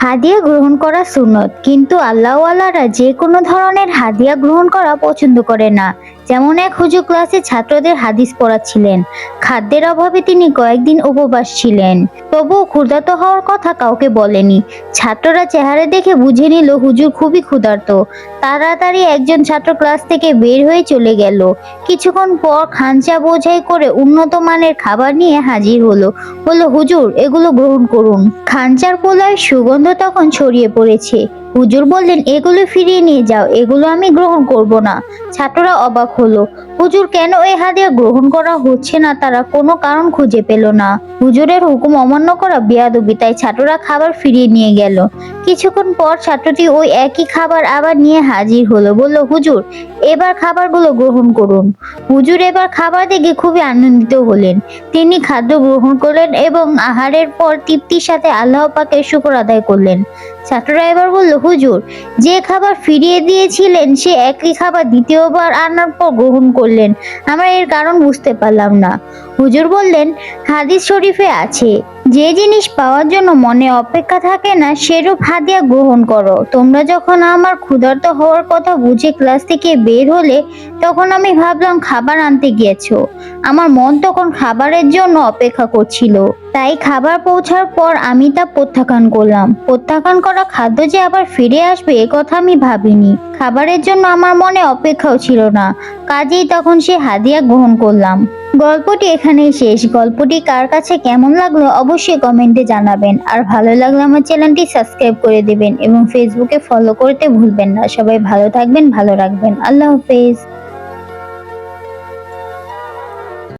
হাদিয়া গ্রহণ করা সুন্নত। কিন্তু আল্লাহওয়ালারা যে কোনো ধরনের হাদিয়া গ্রহণ করা পছন্দ করে না। যেমন এক হুজুর ক্লাসে ছাত্রদের হাদিস পড়াচ্ছিলেন। খাদ্যের অভাবে তিনি কয়েকদিন উপবাস ছিলেন। তবুও ক্ষুধার্ত হওয়ার কথা কাউকে বলেনি। ছাত্ররা চেহারা দেখে বুঝে নিল হুজুর খুবই ক্ষুধার্ত। তাড়াতাড়ি একজন ছাত্র ক্লাস থেকে বের হয়ে চলে গেল। কিছুক্ষণ পর খাঞ্চা বোঝাই করে উন্নত মানের খাবার নিয়ে হাজির হলো। বলল, হুজুর, এগুলো গ্রহণ করুন। খাঞ্চার পোলায় সুগন্ধ তখন ছড়িয়ে পড়েছে। হুজুর বললেন, এগুলো ফিরিয়ে নিয়ে যাও, এগুলো আমি গ্রহণ করব না। ছাত্ররা অবাক হলো। হুজুর, কেন এই হাদিয়া গ্রহণ করা হচ্ছে না? তারা কোনো কারণ খুঁজে পেল না। হুজুরের হুকুম অমান্য করা বেয়াদবি, তাই ছাত্ররা খাবার ফিরিয়ে নিয়ে গেল। কিছুক্ষণ পর ছাত্রটি ওই একই খাবার আবার নিয়ে হাজির হলো, বলল, হুজুর, এবার খাবারগুলো গ্রহণ করুন। হুজুর এবার খাবার দেখে খুবই আনন্দিত হলেন। তিনি খাদ্য গ্রহণ করলেন এবং আহারের পর তৃপ্তির সাথে আল্লাহ পাকের শুকর আদায় করলেন। ছাত্ররা ড্রাইভার বলল, হুজুর, যে খাবার ফিরিয়ে দিয়েছিলেন, সে একই খাবার দ্বিতীয়বার আনার পর গ্রহণ করলেন। আমরা এর কারণ বুঝতে পারলাম না। হুজুর বললেন, হাদিস শরীফে আছে, যে জিনিস পাওয়ার জন্য মনে অপেক্ষা থাকে না, সেরূপ হাদিয়া গ্রহণ করো। তোমরা যখন আমার ক্ষুধার্ত হওয়ার কথা বুঝে ক্লাস থেকে বের হলে, তখন আমি ভাবলাম খাবার আনতে গিয়েছো। আমার মন তখন খাবারের জন্য অপেক্ষা করছিল। তাই খাবার পৌঁছার পর আমি তা প্রত্যাখ্যান করলাম। প্রত্যাখ্যান করা খাদ্য যে আবার ফিরে আসবে, এ কথা আমি ভাবিনি। খাবারের জন্য আমার মনে অপেক্ষাও ছিল না। কাজেই তখন সে হাদিয়া গ্রহণ করলাম। গল্পটি এখানেই শেষ। গল্পটি কার কাছে কেমন লাগল অবশ্যই কমেন্টে জানাবেন। আর ভালো লাগলে আমার চ্যানেলটি সাবস্ক্রাইব করে দেবেন এবং ফেসবুকে ফলো করতে ভুলবেন না। সবাই ভালো থাকবেন, ভালো রাখবেন। আল্লাহ হাফেজ।